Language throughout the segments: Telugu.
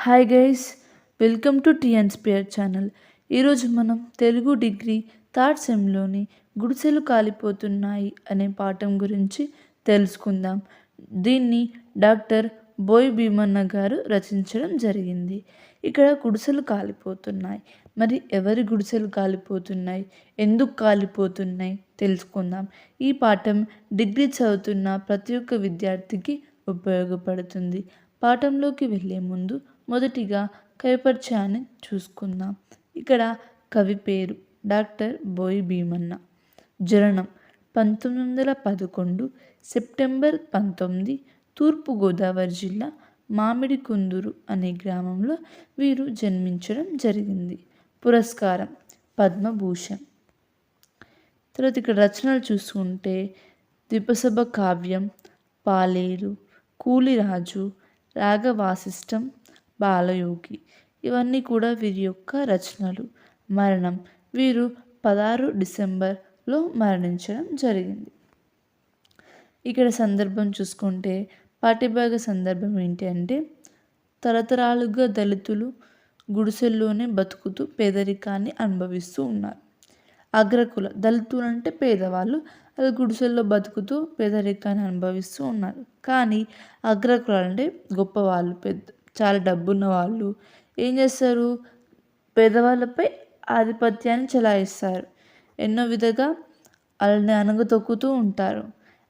Hi guys welcome to TNSphere channel ఈరోజు మనం తెలుగు డిగ్రీ థర్డ్ సెమ్లోని గుడిసెలు కాలిపోతున్నాయి అనే పాఠం గురించి తెలుసుకుందాం. దీన్ని డాక్టర్ బోయ్ భీమన్న గారు రచించడం జరిగింది. ఇక్కడ గుడిసెలు కాలిపోతున్నాయి. మరి ఎవరి గుడిసెలు కాలిపోతున్నాయి? ఎందుకు కాలిపోతున్నాయి? తెలుసుకుందాం. ఈ పాఠం డిగ్రీ చదువుతున్న ప్రతి ఒక్క విద్యార్థికి ఉపయోగపడుతుంది. పాఠంలోకి వెళ్ళే ముందు మొదటిగా కవిపరిచయాన్ని చూసుకుందాం. ఇక్కడ కవి పేరు డాక్టర్ బోయి భీమన్న. జరణం పంతొమ్మిది వందల పదకొండు సెప్టెంబర్ పంతొమ్మిది తూర్పుగోదావరి జిల్లా మామిడి కుందూరు అనే గ్రామంలో వీరు జన్మించడం జరిగింది. పురస్కారం పద్మభూషణ్. తర్వాత ఇక్కడ రచనలు చూసుకుంటే ద్విపసభ కావ్యం పాలేరు కూలిరాజు రాగవాసిష్టం బాలయోగి. ఇవన్నీ కూడా వీరి యొక్క రచనలు. మరణం వీరు పదహారు డిసెంబర్లో మరణించడం జరిగింది. ఇక్కడ సందర్భం చూసుకుంటే పాటిభాగ సందర్భం ఏంటి అంటే తరతరాలుగా దళితులు గుడిసెల్లోనే బతుకుతూ పేదరికాన్ని అనుభవిస్తూ ఉన్నారు. అగ్రకుల దళితులు అంటే పేదవాళ్ళు అది గుడిసెల్లో బతుకుతూ పేదరికాన్ని అనుభవిస్తూ ఉన్నారు. కానీ అగ్రకులాలు అంటే గొప్పవాళ్ళు పెద్ద చాలా డబ్బున్న వాళ్ళు ఏం చేస్తారు? పేదవాళ్ళపై ఆధిపత్యాన్ని చెలాయిస్తారు. ఎన్నో విధంగా వాళ్ళని అనగతొక్కుతూ ఉంటారు.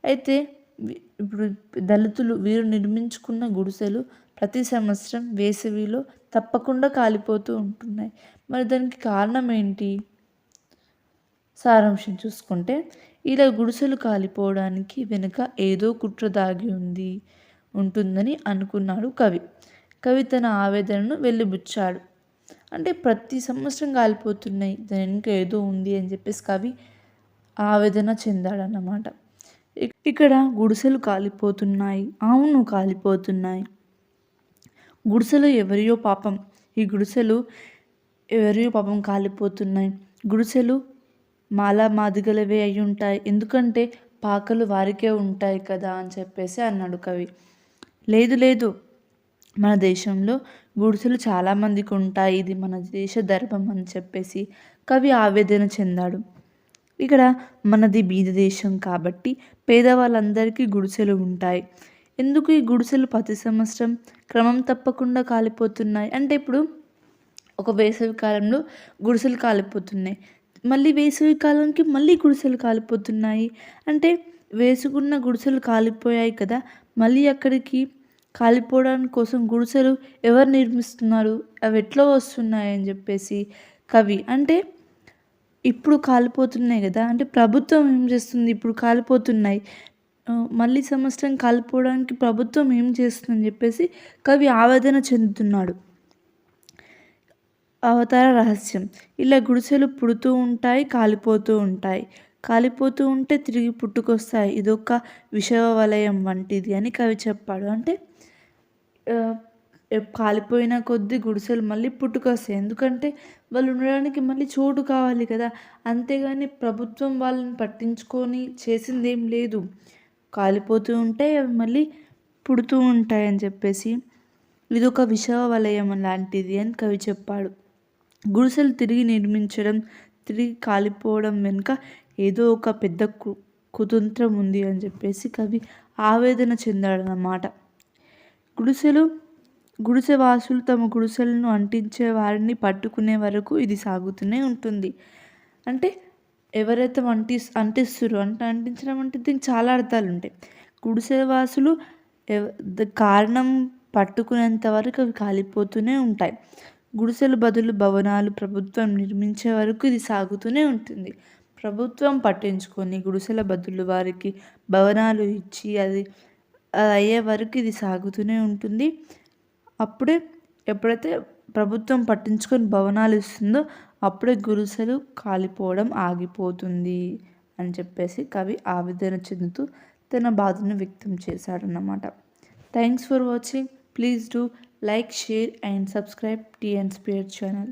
అయితే ఇప్పుడు దళితులు వీరు నిర్మించుకున్న గుడిసెలు ప్రతి సంవత్సరం వేసవిలో తప్పకుండా కాలిపోతూ ఉంటున్నాయి. మరి దానికి కారణం ఏంటి? సారాంశం చూసుకుంటే ఇలా గుడిసెలు కాలిపోవడానికి వెనుక ఏదో కుట్ర దాగి ఉంది ఉంటుందని అనుకున్నాడు కవి. కవి తన ఆవేదనను వెళ్ళిబుచ్చాడు అంటే ప్రతి సంవత్సరం కాలిపోతున్నాయి దాని వెనుక ఏదో ఉంది అని చెప్పేసి కవి ఆవేదన చెందాడన్నమాట. ఇక్కడ గుడిసెలు కాలిపోతున్నాయి. అవును కాలిపోతున్నాయి. గుడిసెలు ఎవరియో పాపం. ఈ గుడిసెలు ఎవరియో పాపం కాలిపోతున్నాయి. గుడిసెలు మాలా మాదిగలవే అయి ఉంటాయి ఎందుకంటే పాకలు వారికే ఉంటాయి కదా అని చెప్పేసి అన్నాడు కవి. లేదు లేదు. మన దేశంలో గుడిసెలు చాలామందికి ఉంటాయి ఇది మన దేశ ధర్మం అని చెప్పేసి కవి ఆవేదన చెందాడు. ఇక్కడ మనది బీద దేశం కాబట్టి పేదవాళ్ళందరికీ గుడిసెలు ఉంటాయి. ఎందుకు ఈ గుడిసెలు ప్రతి సంవత్సరం క్రమం తప్పకుండా కాలిపోతున్నాయి? అంటే ఇప్పుడు ఒక వేసవి కాలంలో గుడిసెలు కాలిపోతున్నాయి. మళ్ళీ వేసవి కాలంకి మళ్ళీ గుడిసెలు కాలిపోతున్నాయి. అంటే వేసుకున్న గుడిసెలు కాలిపోయాయి కదా. మళ్ళీ అక్కడికి కాలిపోవడానికి కోసం గుడిసెలు ఎవరు నిర్మిస్తున్నారు? అవి ఎట్లా వస్తున్నాయి అని చెప్పేసి కవి అంటే ఇప్పుడు కాలిపోతున్నాయి కదా అంటే ప్రభుత్వం ఏం చేస్తుంది? ఇప్పుడు కాలిపోతున్నాయి. మళ్ళీ సంవత్సరం కాలిపోవడానికి ప్రభుత్వం ఏం చేస్తుందని చెప్పేసి కవి ఆవేదన చెందుతున్నాడు. అవతార రహస్యం. ఇలా గుడిసెలు పుడుతూ ఉంటాయి కాలిపోతూ ఉంటాయి. కాలిపోతూ ఉంటే తిరిగి పుట్టుకొస్తాయి. ఇదొక విషవ వలయం వంటిది అని కవి చెప్పాడు. అంటే కాలిపోయిన కొద్దీ గుడిసెలు మళ్ళీ పుట్టుకొస్తాయి. ఎందుకంటే వాళ్ళు ఉండడానికి మళ్ళీ చోటు కావాలి కదా. అంతేగాని ప్రభుత్వం వాళ్ళని పట్టించుకొని చేసింది ఏం లేదు. కాలిపోతూ ఉంటే అవి మళ్ళీ పుడుతూ ఉంటాయని చెప్పేసి ఇది ఒక విషవ వలయం లాంటిది అని కవి చెప్పాడు. గుడిసెలు తిరిగి నిర్మించడం తిరిగి కాలిపోవడం వెనుక ఏదో ఒక పెద్ద కు కుతంత్రం ఉంది అని చెప్పేసి కవి ఆవేదన చెందాడనమాట గుడిసెలు గుడిసె వాసులు తమ గుడిసెలను అంటించే వారిని పట్టుకునే వరకు ఇది సాగుతూనే ఉంటుంది. అంటే ఎవరైతే అంటి అంటిస్తారు అంటే అంటించడం అంటే దీనికి చాలా అర్థాలు ఉంటాయి గుడిసె గుడిసెవాసులు కారణం పట్టుకునేంత వరకు అవి కాలిపోతూనే ఉంటాయి. గుడిసెలు బదులు భవనాలు ప్రభుత్వం నిర్మించే వరకు ఇది సాగుతూనే ఉంటుంది. ప్రభుత్వం పట్టించుకొని గుడిసెల బదులు వారికి భవనాలు ఇచ్చి అది అది అయ్యే వరకు ఇది సాగుతూనే ఉంటుంది. అప్పుడే ఎప్పుడైతే ప్రభుత్వం పట్టించుకొని భవనాలు ఇస్తుందో అప్పుడే గుడిసెలు కాలిపోవడం ఆగిపోతుంది అని చెప్పేసి కవి ఆవేదన చెందుతూ తన బాధను వ్యక్తం చేశాడన్నమాట. Thanks for watching. Please do like share and subscribe T and sphere channel.